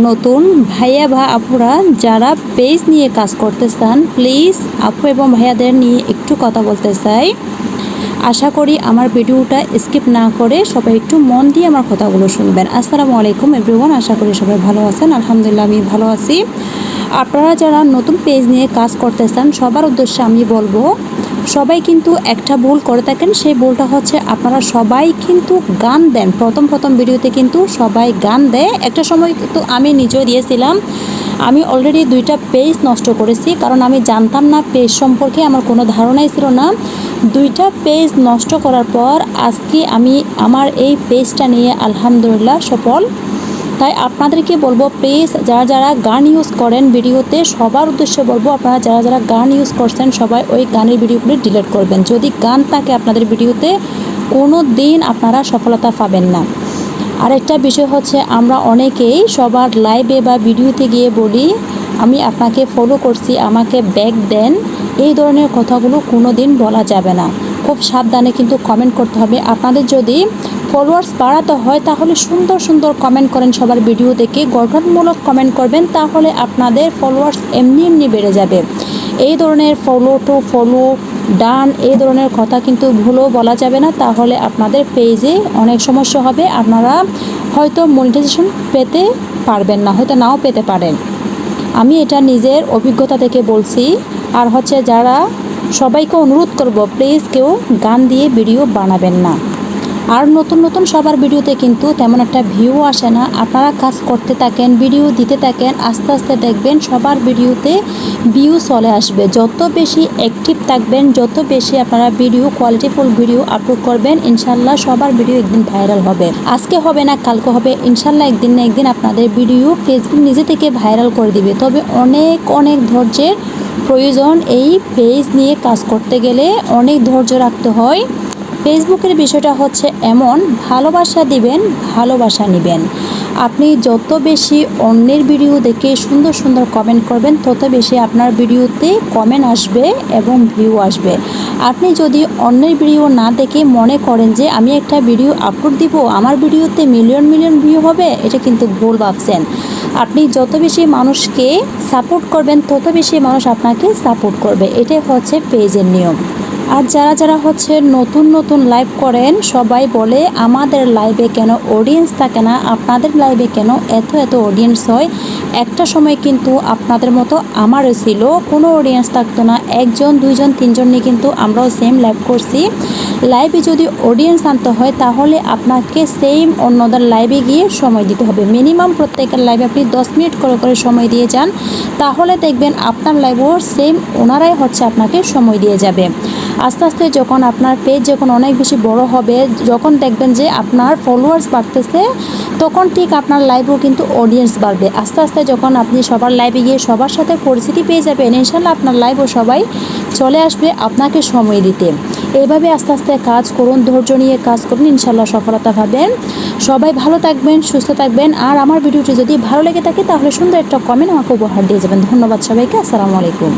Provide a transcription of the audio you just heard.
নতুন ভাইয়া বা আপুরা যারা পেজ নিয়ে কাজ করতে চান প্লিজ আপু এবং ভাইয়াদের নিয়ে একটু কথা বলতে চাই। আশা করি আমার ভিডিওটা স্কিপ না করে সবাই একটু মন দিয়ে আমার কথাগুলো শুনবেন। আসসালামু আলাইকুম এভরিওয়ান আশা করি সবাই ভালো আছেন। আলহামদুলিল্লাহ, আমি ভালো আছি। আপনারা যারা নতুন পেজ নিয়ে কাজ করতে চান সবার উদ্দেশ্যে আমি বলব সবাই কিন্তু একটা ভুল করে থাকেন। সেই ভুলটা হচ্ছে আপনারা সবাই কিন্তু গান দেন। প্রথম প্রথম ভিডিওতে কিন্তু সবাই গান দেয়। একটা সময় তো আমি নিজেও দিয়েছিলাম। আমি অলরেডি দুইটা পেজ নষ্ট করেছি। কারণ আমি জানতাম না পেজ সম্পর্কে। আমার কোনো ধারণাই ছিল না। দুইটা পেজ নষ্ট করার পর আজকে আমি আমার এই পেজটা নিয়ে আলহামদুলিল্লাহ সফল। তাই আপনাদেরকে বলব প্লিজ যারা যারা গান ইউজ করেন ভিডিওতে, সবার উদ্দেশ্যে বলব আপনারা যারা যারা গান ইউজ করছেন, সবাই ওই গানের ভিডিওগুলি ডিলিট করবেন। যদি গান থাকে আপনাদের ভিডিওতে, কোনো দিন আপনারা সফলতা পাবেন না। আরেকটা বিষয় হচ্ছে, আমরা অনেকেই সবার লাইভে বা ভিডিওতে গিয়ে বলি, আমি আপনাকে ফলো করছি, আমাকে ব্যাক দেন। এই ধরনের কথাগুলো কোনো দিন বলা যাবে না। খুব সাবধানে কিন্তু কমেন্ট করতে হবে। আপনাদের যদি ফলোয়ার্স বাড়াতে হয়, তাহলে সুন্দর সুন্দর কমেন্ট করেন সবার ভিডিও দেখে। গঠনমূলক কমেন্ট করবেন, তাহলে আপনাদের ফলোয়ার্স এমনি এমনি বেড়ে যাবে। এই ধরনের ফলো টু ফলো ডান এই ধরনের কথা কিন্তু ভুলও বলা যাবে না। তাহলে আপনাদের পেজে অনেক সমস্যা হবে। আপনারা হয়তো মনিটাইজেশন পেতে পারবেন না, হয়তো নাও পেতে পারেন। আমি এটা নিজের অভিজ্ঞতা থেকে বলছি। আর হচ্ছে যারা সবাইকে অনুরোধ করব প্লিজ কেউ গান দিয়ে ভিডিও বানাবেন না। আর নতুন নতুন সবার ভিডিওতে কিন্তু তেমন একটা ভিউ আসে না। আপনারা কাজ করতে থাকেন ভিডিও দিতে থাকেন, আস্তে আস্তে দেখবেন সবার ভিডিওতে ভিউ চলে আসবে। যত বেশি অ্যাক্টিভ থাকবেন, যত বেশি আপনারা ভিডিও কোয়ালিটিফুল ভিডিও আপলোড করবেন, ইনশাল্লাহ সবার ভিডিও একদিন ভাইরাল হবে। আজকে হবে না, কালকে হবে। ইনশাল্লাহ একদিন না একদিন আপনাদের ভিডিও ফেসবুক নিজে থেকে ভাইরাল করে দিবে। তবে অনেক অনেক ধৈর্যের প্রয়োজন এই পেজ নিয়ে কাজ করতে গেলে অনেক ধৈর্য রাখতে হয়। ফেসবুকের বিষয়টা হচ্ছে এমন, ভালোবাসা দিবেন, ভালোবাসা নেবেন। আপনি যত বেশি অন্যের ভিডিও দেখে সুন্দর সুন্দর কমেন্ট করবেন, তত বেশি আপনার ভিডিওতে কমেন্ট আসবে এবং ভিউ আসবে। আপনি যদি অন্যের ভিডিও না দেখে মনে করেন যে, আমি একটা ভিডিও আপলোড দিব, আমার ভিডিওতে মিলিয়ন মিলিয়ন ভিউ হবে, এটা কিন্তু ভুল ভাবছেন। আপনি যত বেশি মানুষকে সাপোর্ট করবেন, তত বেশি মানুষ আপনাকে সাপোর্ট করবে। এটাই হচ্ছে পেজের নিয়ম। আর যারা যারা হচ্ছে নতুন নতুন লাইভ করেন, সবাই বলে আমাদের লাইভে কেন অডিয়েন্স থাকে না? আপনাদের লাইভে কেন এত এত অডিয়েন্স হয়? একটা সময় কিন্তু আপনাদের মতো আমারও ছিল, কোনো অডিয়েন্স থাকতো না। একজন, দুইজন, তিনজন নিয়ে কিন্তু আমরাও সেম লাইভ করছি। লাইভে যদি অডিয়েন্স আনতে হয়, তাহলে আপনাকে সেম অন্যদের লাইভে গিয়ে সময় দিতে হবে। মিনিমাম প্রত্যেকের লাইভে আপনি দশ মিনিট করে করে সময় দিয়ে যান। তাহলে দেখবেন আপনার লাইভও সেম ওনারাই হচ্ছে আপনাকে সময় দিয়ে যাবে। আস্তে আস্তে যখন আপনার পেজ যখন অনেক বেশি বড় হবে, যখন দেখবেন যে আপনার ফলোয়ার্স বাড়তেছে, তখন ঠিক আপনার লাইভেও কিন্তু অডিয়েন্স বাড়বে। আস্তে আস্তে যখন আপনি সবার লাইভে গিয়ে সবার সাথে পরিস্থিতি পেয়ে যাবেন ইনশাল্লাহ আপনার লাইভও সবাই চলে আসবে আপনাকে সময় দিতে। এইভাবে আস্তে আস্তে কাজ করুন, ধৈর্য নিয়ে কাজ করুন ইনশাল্লাহ সফলতা পাবেন। সবাই ভালো থাকবেন, সুস্থ থাকবেন। আর আমার ভিডিওটি যদি ভালো লেগে থাকে, তাহলে সুন্দর একটা কমেন্ট আমাকে উপহার দিয়ে যাবেন। ধন্যবাদ সবাইকে, আসসালামু আলাইকুম।